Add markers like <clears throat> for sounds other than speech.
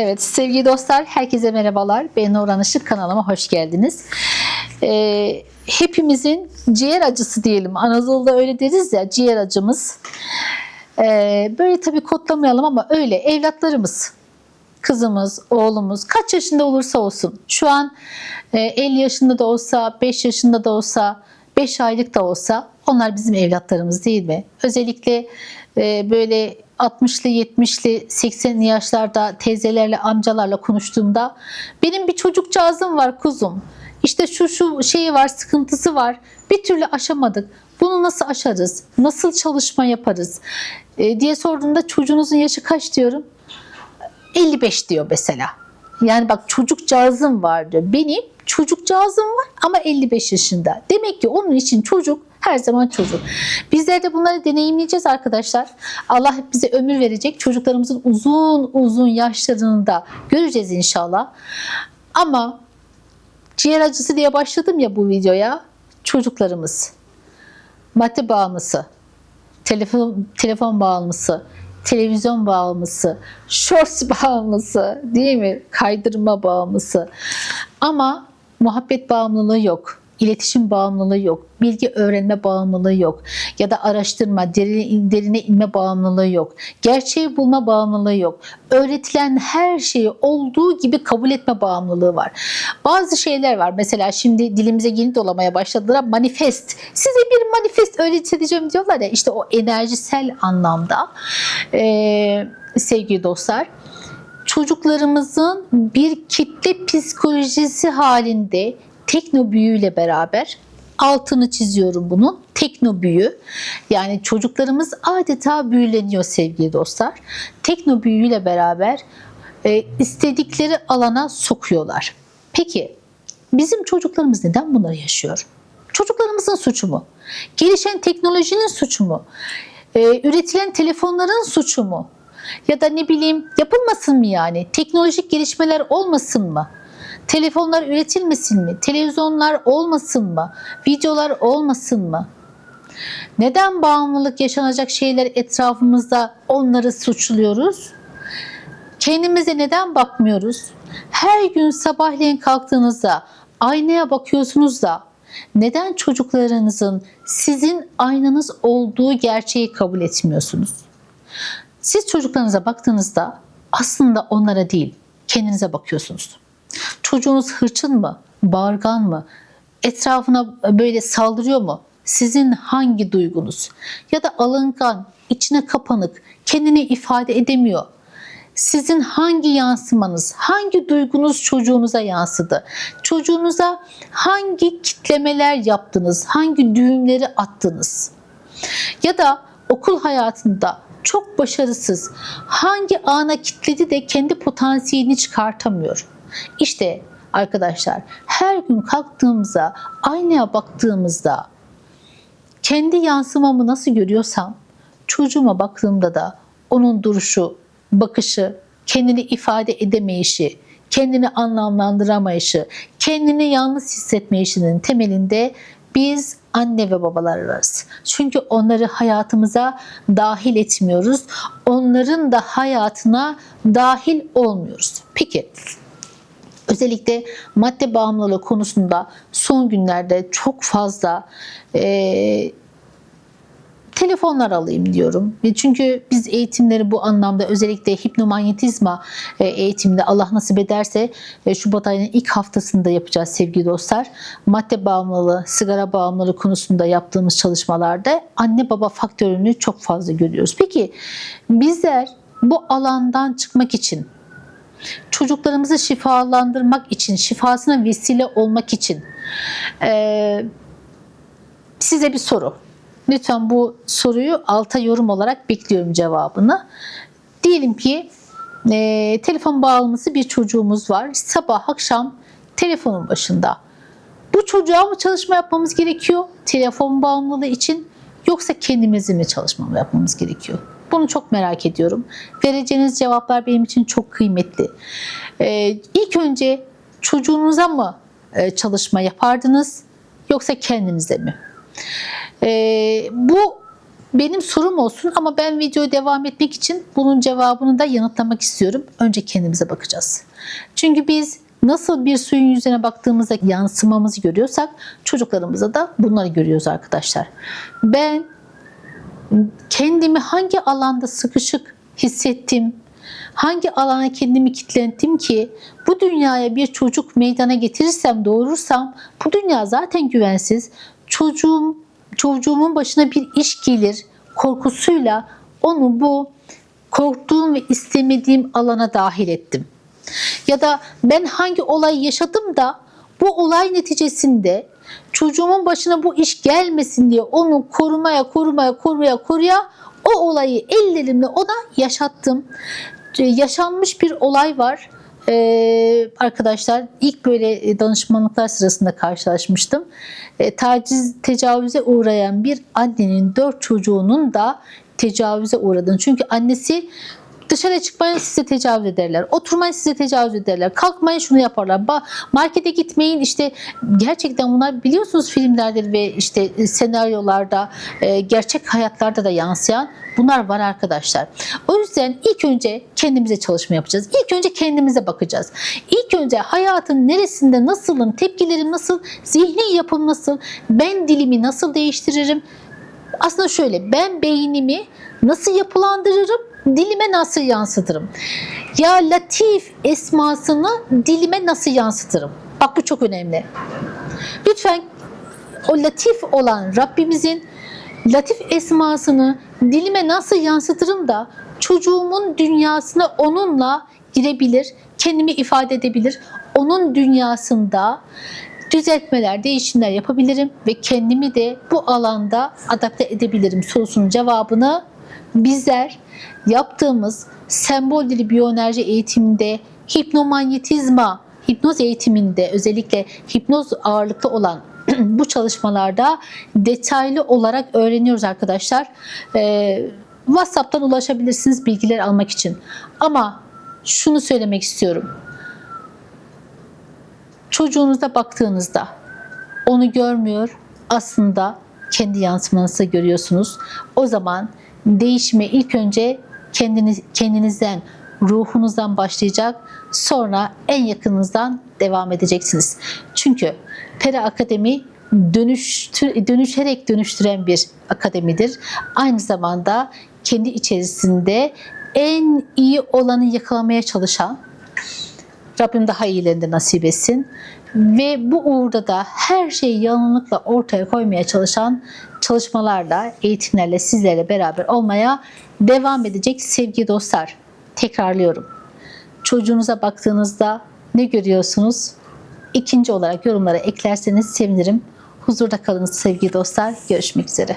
Evet sevgili dostlar herkese merhabalar. Ben Nurhan Işık kanalıma hoş geldiniz. Ee, hepimizin ciğer acısı diyelim. Anadolu'da öyle deriz ya ciğer acımız. Ee, böyle tabii kodlamayalım ama öyle evlatlarımız. Kızımız, oğlumuz kaç yaşında olursa olsun. Şu an e, 50 yaşında da olsa, 5 yaşında da olsa, 5 aylık da olsa onlar bizim evlatlarımız değil mi? Özellikle e, böyle 60'lı, 70'li, 80'li yaşlarda teyzelerle, amcalarla konuştuğumda benim bir çocukcağızım var kuzum. İşte şu şu şeyi var, sıkıntısı var. Bir türlü aşamadık. Bunu nasıl aşarız? Nasıl çalışma yaparız? E, diye sorduğumda çocuğunuzun yaşı kaç diyorum. 55 diyor mesela. Yani bak çocukcağızım var diyor. Benim çocukcağızım var ama 55 yaşında. Demek ki onun için çocuk her zaman çocuk. Bizler de bunları deneyimleyeceğiz arkadaşlar. Allah bize ömür verecek. Çocuklarımızın uzun uzun yaşlarını da göreceğiz inşallah. Ama ciğer acısı diye başladım ya bu videoya. Çocuklarımız, madde bağımlısı, telefon, telefon bağımlısı, televizyon bağımlısı, shorts <laughs> bağımlısı, değil mi? Kaydırma bağımlısı. Ama muhabbet bağımlılığı yok. İletişim bağımlılığı yok. Bilgi öğrenme bağımlılığı yok. Ya da araştırma, derine, derine inme bağımlılığı yok. Gerçeği bulma bağımlılığı yok. Öğretilen her şeyi olduğu gibi kabul etme bağımlılığı var. Bazı şeyler var. Mesela şimdi dilimize yeni dolamaya başladılar. Manifest. Size bir manifest öğreteceğim diyorlar ya. İşte o enerjisel anlamda ee, sevgili dostlar çocuklarımızın bir kitle psikolojisi halinde tekno büyüyle beraber altını çiziyorum bunun. Tekno büyü. Yani çocuklarımız adeta büyüleniyor sevgili dostlar. Tekno büyüyle beraber e, istedikleri alana sokuyorlar. Peki bizim çocuklarımız neden bunları yaşıyor? Çocuklarımızın suçu mu? Gelişen teknolojinin suçu mu? E, üretilen telefonların suçu mu? Ya da ne bileyim yapılmasın mı yani? Teknolojik gelişmeler olmasın mı? Telefonlar üretilmesin mi? Televizyonlar olmasın mı? Videolar olmasın mı? Neden bağımlılık yaşanacak şeyler etrafımızda onları suçluyoruz? Kendimize neden bakmıyoruz? Her gün sabahleyin kalktığınızda aynaya bakıyorsunuz da neden çocuklarınızın sizin aynanız olduğu gerçeği kabul etmiyorsunuz? Siz çocuklarınıza baktığınızda aslında onlara değil kendinize bakıyorsunuz. Çocuğunuz hırçın mı? Bağırgan mı? Etrafına böyle saldırıyor mu? Sizin hangi duygunuz? Ya da alıngan, içine kapanık, kendini ifade edemiyor. Sizin hangi yansımanız, hangi duygunuz çocuğunuza yansıdı? Çocuğunuza hangi kitlemeler yaptınız? Hangi düğümleri attınız? Ya da okul hayatında çok başarısız, hangi ana kitledi de kendi potansiyelini çıkartamıyor? İşte arkadaşlar her gün kalktığımızda, aynaya baktığımızda kendi yansımamı nasıl görüyorsam çocuğuma baktığımda da onun duruşu, bakışı, kendini ifade edemeyişi, kendini anlamlandıramayışı, kendini yalnız hissetmeyişinin temelinde biz anne ve babalar ararız. Çünkü onları hayatımıza dahil etmiyoruz. Onların da hayatına dahil olmuyoruz. Peki özellikle madde bağımlılığı konusunda son günlerde çok fazla e, telefonlar alayım diyorum. Çünkü biz eğitimleri bu anlamda özellikle hipnomanyetizma e, eğitiminde Allah nasip ederse e, Şubat ayının ilk haftasında yapacağız sevgili dostlar. Madde bağımlılığı, sigara bağımlılığı konusunda yaptığımız çalışmalarda anne baba faktörünü çok fazla görüyoruz. Peki bizler bu alandan çıkmak için çocuklarımızı şifalandırmak için, şifasına vesile olmak için e, size bir soru. Lütfen bu soruyu alta yorum olarak bekliyorum cevabını. Diyelim ki e, telefon bağımlısı bir çocuğumuz var. Sabah akşam telefonun başında. Bu çocuğa mı çalışma yapmamız gerekiyor telefon bağımlılığı için yoksa kendimizi mi çalışma yapmamız gerekiyor? Bunu çok merak ediyorum. Vereceğiniz cevaplar benim için çok kıymetli. Ee, ilk önce çocuğunuza mı e, çalışma yapardınız yoksa kendinize mi? Ee, bu benim sorum olsun ama ben videoya devam etmek için bunun cevabını da yanıtlamak istiyorum. Önce kendimize bakacağız. Çünkü biz nasıl bir suyun yüzüne baktığımızda yansımamızı görüyorsak çocuklarımıza da bunları görüyoruz arkadaşlar. Ben kendimi hangi alanda sıkışık hissettim, hangi alana kendimi kilitlendim ki bu dünyaya bir çocuk meydana getirirsem, doğurursam bu dünya zaten güvensiz. Çocuğum, çocuğumun başına bir iş gelir korkusuyla onu bu korktuğum ve istemediğim alana dahil ettim. Ya da ben hangi olayı yaşadım da bu olay neticesinde çocuğumun başına bu iş gelmesin diye onu korumaya, korumaya, korumaya, koruya o olayı ellerimle ona yaşattım. Ee, Yaşanmış bir olay var. Ee, arkadaşlar ilk böyle e, danışmanlıklar sırasında karşılaşmıştım. Ee, taciz, tecavüze uğrayan bir annenin dört çocuğunun da tecavüze uğradığını. Çünkü annesi Dışarı çıkmayın size tecavüz ederler. Oturmayın size tecavüz ederler. Kalkmayın şunu yaparlar. Ba- Markete gitmeyin işte gerçekten bunlar biliyorsunuz filmlerde ve işte e, senaryolarda e, gerçek hayatlarda da yansıyan bunlar var arkadaşlar. O yüzden ilk önce kendimize çalışma yapacağız. İlk önce kendimize bakacağız. İlk önce hayatın neresinde nasılım, tepkilerim nasıl, zihni yapım nasıl, ben dilimi nasıl değiştiririm, aslında şöyle ben beynimi nasıl yapılandırırım, dilime nasıl yansıtırım? Ya Latif esmasını dilime nasıl yansıtırım? Bak bu çok önemli. Lütfen o latif olan Rabbimizin latif esmasını dilime nasıl yansıtırım da çocuğumun dünyasına onunla girebilir, kendimi ifade edebilir. Onun dünyasında düzeltmeler, değişimler yapabilirim ve kendimi de bu alanda adapte edebilirim sorusunun cevabını bizler yaptığımız sembol dili biyoenerji eğitiminde hipnomanyetizma, hipnoz eğitiminde özellikle hipnoz ağırlıklı olan <clears throat> bu çalışmalarda detaylı olarak öğreniyoruz arkadaşlar. Ee, WhatsApp'tan ulaşabilirsiniz bilgiler almak için. Ama şunu söylemek istiyorum. Çocuğunuza baktığınızda onu görmüyor aslında kendi yansımanızı görüyorsunuz. O zaman değişime ilk önce kendiniz, kendinizden, ruhunuzdan başlayacak. Sonra en yakınınızdan devam edeceksiniz. Çünkü Pera Akademi dönüştür, dönüşerek dönüştüren bir akademidir. Aynı zamanda kendi içerisinde en iyi olanı yakalamaya çalışan, Rabbim daha iyilerini de nasip etsin. Ve bu uğurda da her şeyi yanlılıkla ortaya koymaya çalışan çalışmalarla, eğitimlerle sizlerle beraber olmaya devam edecek sevgili dostlar. Tekrarlıyorum. Çocuğunuza baktığınızda ne görüyorsunuz? İkinci olarak yorumlara eklerseniz sevinirim. Huzurda kalınız sevgili dostlar. Görüşmek üzere.